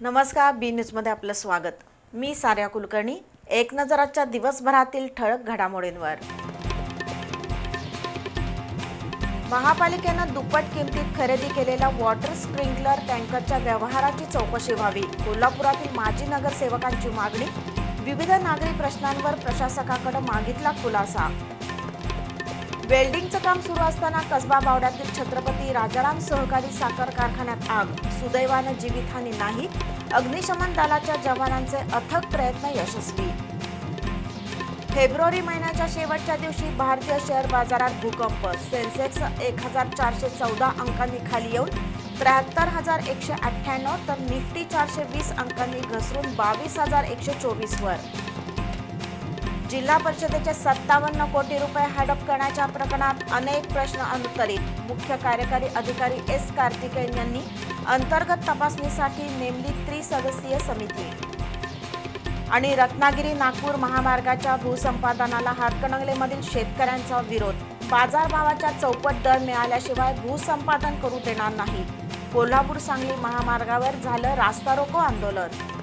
नमस्कार बी न्यूजमध्ये आपलं स्वागत. मी सार्या कुलकर्णी. एक नजराच्या दिवसभरातील ठळक घडामोडींवर. महापालिकेनं दुप्पट किमतीत खरेदी केलेल्या वॉटर स्प्रिंकलर टँकरच्या व्यवहाराची चौकशी व्हावी. कोल्हापुरातील माजी नगरसेवकांची मागणी. विविध नागरी प्रश्नांवर प्रशासकाकडे मागितला खुलासा. वेल्डिंगचं काम सुरू असताना कसबा बावड्यातील छत्रपती राजाराम सहकारी साखर कारखान्यात आग सुदैवानं जीवितहानी नाही अग्निशमन दलाच्या जवानांचे अथक प्रयत्न यशस्वी. फेब्रुवारी महिन्याच्या शेवटच्या दिवशी भारतीय शेअर बाजारात भूकंप सेन्सेक्स एक हजार चारशे चौदा अंकांनी खाली येऊन त्र्याहत्तर हजार एकशे अठ्ठ्याण्णव तर निफ्टी चारशे वीस अंकांनी घसरून बावीस हजार एकशे चोवीसवर जिल्हा परिषदेचे सत्तावन्न कोटी रुपये हडप करण्याच्या प्रकरणात अनेक प्रश्न अनुत्तरित. मुख्य कार्यकारी अधिकारी एस कार्तिकेयन यांनी अंतर्गत तपासणीसाठी नेमली त्रिसदस्यीय समिती. आणि रत्नागिरी नागपूर महामार्गाच्या भूसंपादनाला हातकणंगलेमधील शेतकऱ्यांचा विरोध. बाजारभावाच्या चौपट दर मिळाल्याशिवाय भूसंपादन करू देणार नाही. कोल्हापूर सांगली महामार्गावर झालं रास्ता रोको आंदोलन.